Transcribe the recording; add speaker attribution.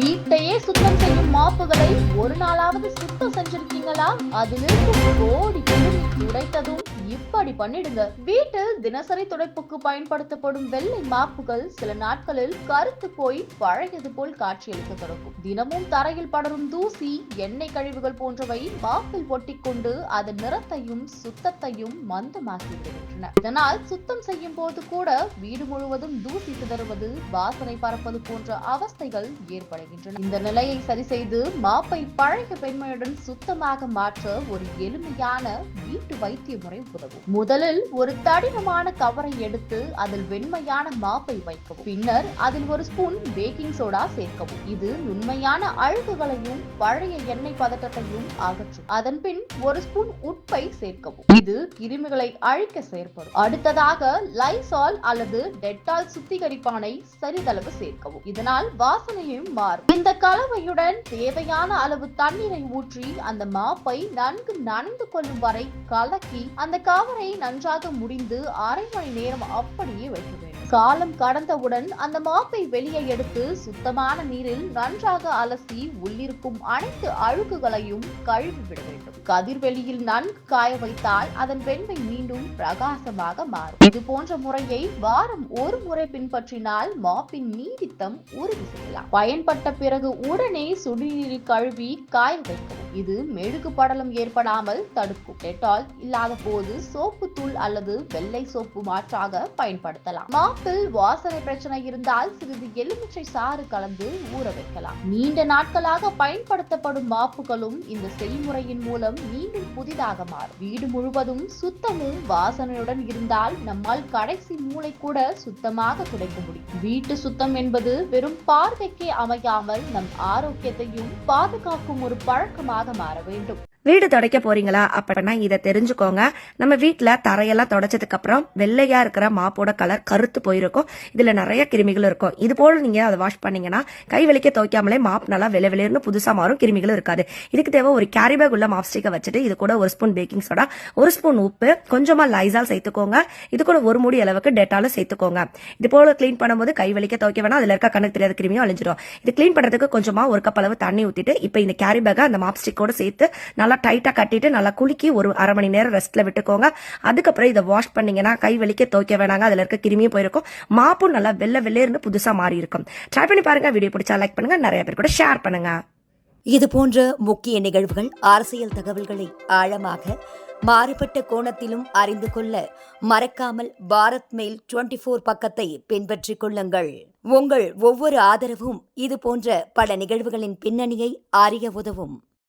Speaker 1: வீட்டையே சுத்தம் செய்யும் மாப்புகளை ஒரு நாளாவது சுத்தம் செஞ்சிருக்கீங்களா? அதிலிருந்து கோடி உடைத்ததும் துடைத்ததும் இப்படி பண்ணிடுங்க. வீட்டில் தினசரி துடைப்புக்கு பயன்படுத்தப்படும் வெள்ளை மாப்புகள் சில நாட்களில் கருத்து போய் பழையது போல் காட்சியளிக்க தொடங்கும். தினமும் தரையில் படரும் தூசி எண்ணெய் கழிவுகள் போன்றவை மாப்பில் ஒட்டிக்கொண்டு அதன் நிறத்தையும் சுத்தத்தையும் மந்தமாக்கி விடுகின்றன. இதனால் சுத்தம் செய்யும் போது கூட வீடு முழுவதும் தூசி சிதறுவது வாசனை பறப்பது போன்ற அவஸ்தைகள் ஏற்படுகின்றன. இந்த நிலையை சரி செய்து மாப்பை பழைய பெண்மையுடன் சுத்தமாக மாற்ற ஒரு எளிமையான வீட்டு வைத்திய முறை உதவும். முதலில் ஒரு தடிமமான கவரை எடுத்து அதில் வெண்மையான மாப்பை வைக்கவும். பின்னர் அதில் ஒரு ஸ்பூன் பேக்கிங் சோடா சேர்க்கவும். இது நுண்மையான அழுகுகளையும் பழைய எண்ணெய் பதட்டத்தையும் அகற்றும். அதன் பின் ஒரு ஸ்பூன் உப்பை சேர்க்கவும். இது கிருமிகளை அழிக்க செயற்படும். அடுத்ததாக லைசால் அல்லது டெட்டால் சுத்திகரிப்பானை சரிதளவு சேர்க்கவும். இதனால் வாசனையும் மாறும். இந்த கலவையுடன் தேவையான அளவு தண்ணீரை ஊற்றி அந்த மாப்பை நன்கு நனைந்து கொள்ளும் வரை கலக்கி அந்த கவரை நன்றாக முடிந்து அரை மணி நேரம் அப்படியே வைக்க வேண்டும் காலம் கடந்தவுடன் அந்த மாப்பை வெளியே எடுத்து சுத்தமான நீரில் நன்றாக அலசி உள்ளிருக்கும் அனைத்து அழுக்குகளையும் கழுவி விட வேண்டும். கதிர்வெளியில் நன்கு காய வைத்தால் அதன் வெண்மை மீண்டும் பிரகாசமாக மாறும். இது போன்ற முறையை வாரம் ஒரு முறை பின்பற்றினால் மாப்பின் நீடித்தம் உறுதி செய்யலாம். பயன்பட்ட பிறகு உடனே சுடுநீரில் கழுவி காய வைக்கவும். இது மெழுகு படலம் ஏற்படாமல் தடுக்கும். டெட்டால் இல்லாத போது சோப்பு தூள் அல்லது வெள்ளை சோப்பு மாற்றாக பயன்படுத்தலாம். மாப்பில் வாசனை பிரச்சனை இருந்தால் சிறிது எலுமிச்சை சாறு கலந்து ஊற வைக்கலாம். நீண்ட நாட்களாக பயன்படுத்தப்படும் மாப்புகளும் இந்த செய்முறையின் மூலம் மீண்டும் புதிதாக மாறும். வீடு முழுவதும் சுத்தமும் வாசனையுடன் இருந்தால் நம்மால் கடைசி மூளை கூட சுத்தமாக துடைக்க முடியும். வீட்டு சுத்தம் என்பது வெறும் பார்வைக்கே அமையாமல் நம் ஆரோக்கியத்தையும் பாதுகாக்கும் ஒரு பழக்கமாக மாற வேண்டும்.
Speaker 2: வீடு துடைக்க போறீங்களா? அப்படின்னா இதை தெரிஞ்சுக்கோங்க. நம்ம வீட்டில் தரையெல்லாம் தொடச்சதுக்கு அப்புறம் வெள்ளையா இருக்கிற மாப்போட கலர் கருத்து போயிருக்கும். இதுல நிறைய கிருமிகள் இருக்கும். இது போல நீங்க அதை வாஷ் பண்ணீங்கன்னா கை வலிக்க துவைக்காமலே மாப் நல்லா வெள்ளை வெளியிருந்து புதுசா மாறும். கிருமிகளும் இருக்காது. இதுக்கு தேவை ஒரு கேரி பேக் உள்ள மாப் ஸ்டிக்கை வச்சுட்டு இது கூட ஒரு ஸ்பூன் பேக்கிங் சோடா ஒரு ஸ்பூன் உப்பு கொஞ்சமா லைசால் சேர்த்துக்கோங்க. இது கூட ஒரு மூடி அளவுக்கு டெட்டாலும் சேர்த்துக்கோங்க. இது போல க்ளீன் பண்ணும்போது கை வலிக்க துவைக்க வேணா அதுல இருக்க கணக்கு தெரியாத கிருமியும் அழிஞ்சிடும் இது க்ளீன் பண்றதுக்கு கொஞ்சமா ஒரு கப் அளவு தண்ணி ஊத்திட்டு இப்போ இந்த கேரி பேக்கை அந்த மாப் ஸ்டிக்கோட சேர்த்து நல்லா டைட்டாக கட்டிட்டு நல்லா குலுக்கி ஒரு அரை மணி நேரம் ரெஸ்ட்டில் விட்டுக்கோங்க. அதுக்கப்புறம் இதை வாஷ் பண்ணீங்கன்னா கை வலிக்க துவைக்க வேணாங்க. அதில் இருக்க கிருமியும் போயிருக்கும். மாப்பும் நல்லா வெள்ளை வெள்ளையிருந்து புதுசாக மாறி இருக்கும். ட்ரை பண்ணி பாருங்கள் வீடியோ பிடிச்சா லைக் பண்ணுங்கள் நிறைய பேர் கூட ஷேர் பண்ணுங்கள்
Speaker 3: இது போன்ற முக்கிய நிகழ்வுகள் அரசியல் தகவல்களை ஆழமாக மாறுபட்ட கோணத்திலும் அறிந்து கொள்ள மறக்காமல் பாரத் மெயில் டுவெண்டி ஃபோர் பக்கத்தை பின்பற்றிக் கொள்ளுங்கள். உங்கள் ஒவ்வொரு ஆதரவும் இது போன்ற பல நிகழ்வுகளின் பின்னணியை அறிய உதவும்.